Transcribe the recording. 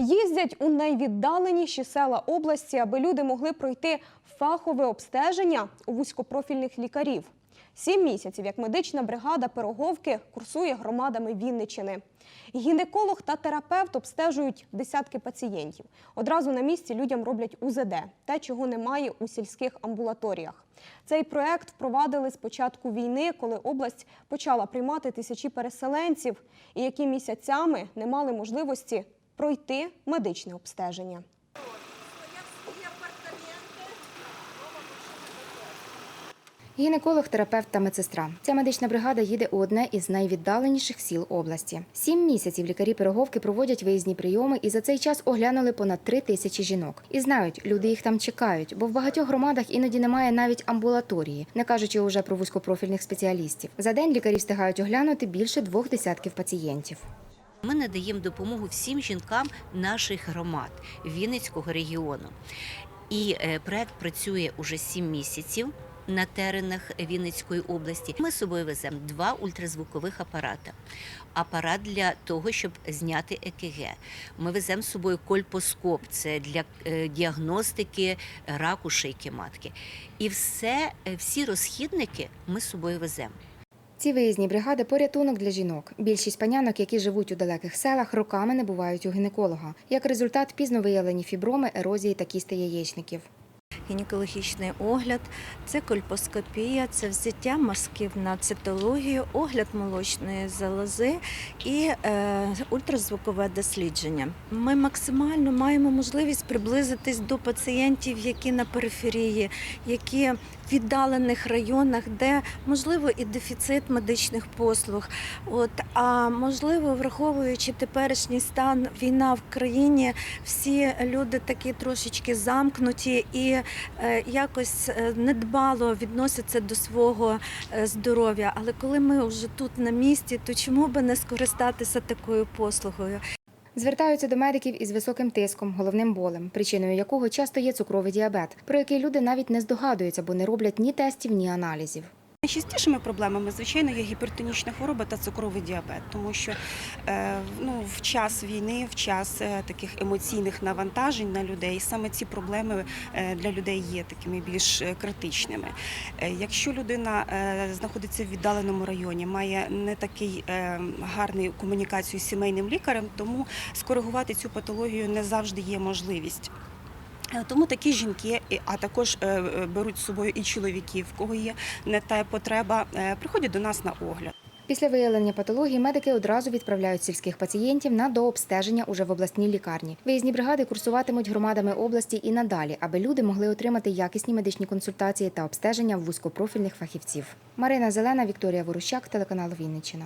Їздять у найвіддаленіші села області, аби люди могли пройти фахове обстеження у вузькопрофільних лікарів. Сім місяців, як медична бригада Пироговки курсує громадами Вінничини. Гінеколог та терапевт обстежують десятки пацієнтів. Одразу на місці людям роблять УЗД, те, чого немає у сільських амбулаторіях. Цей проект впровадили з початку війни, коли область почала приймати тисячі переселенців, і які місяцями не мали можливості пройти медичне обстеження. Гінеколог, терапевт та медсестра. Ця медична бригада їде у одне із найвіддаленіших сіл області. Сім місяців лікарі пироговки проводять виїзні прийоми і за цей час оглянули понад три тисячі жінок. І знають, люди їх там чекають, бо в багатьох громадах іноді немає навіть амбулаторії, не кажучи уже про вузькопрофільних спеціалістів. За день лікарі встигають оглянути більше двох десятків пацієнтів. Ми надаємо допомогу всім жінкам наших громад Вінницького регіону. І е, проект працює уже 7 місяців на теренах Вінницької області. Ми з собою веземо два ультразвукових апарати. Апарат для того, щоб зняти ЕКГ. Ми веземо з собою кольпоскоп, це для е, діагностики раку шийки матки. І все, е, всі розхідники ми з собою веземо. Ці виїзні бригади порятунок для жінок. Більшість панянок, які живуть у далеких селах, роками не бувають у гінеколога. Як результат, пізно виявлені фіброми, ерозії та кісти яєчників. Гінекологічний огляд, це кольпоскопія, це взяття мазків на цитологію, огляд молочної залози і е, ультразвукове дослідження. Ми максимально маємо можливість приблизитись до пацієнтів, які на периферії, які в віддалених районах, де можливо і дефіцит медичних послуг. От а можливо, враховуючи теперішній стан війна в країні, всі люди такі трошечки замкнуті і якось е, недбало відносяться до свого е, здоров'я. Але коли ми вже тут на місці, то чому би не скористатися такою послугою? Звертаються до медиків із високим тиском, головним болем, причиною якого часто є цукровий діабет, про який люди навіть не здогадуються, бо не роблять ні тестів, ні аналізів. Найчастішими проблемами, звичайно, є гіпертонічна хвороба та цукровий діабет, тому що е, ну, в час війни, в час е, таких емоційних навантажень на людей, саме ці проблеми е, для людей є такими більш критичними. Якщо людина знаходиться в віддаленому районі, має не такий гарний комунікацію з сімейним лікарем, тому скоригувати цю патологію не завжди є можливість. Е, Тому такі жінки, а також е, е, беруть з собою і чоловіків, в кого є не та потреба, приходять до нас на огляд. Після виявлення патології медики одразу відправляють сільських пацієнтів на дообстеження уже в обласній лікарні. Виїзні бригади курсуватимуть громадами області і надалі, аби люди могли отримати якісні медичні консультації та обстеження в вузькопрофільних фахівців. Марина Зелена, Вікторія Ворущак, телеканал Вінниччина.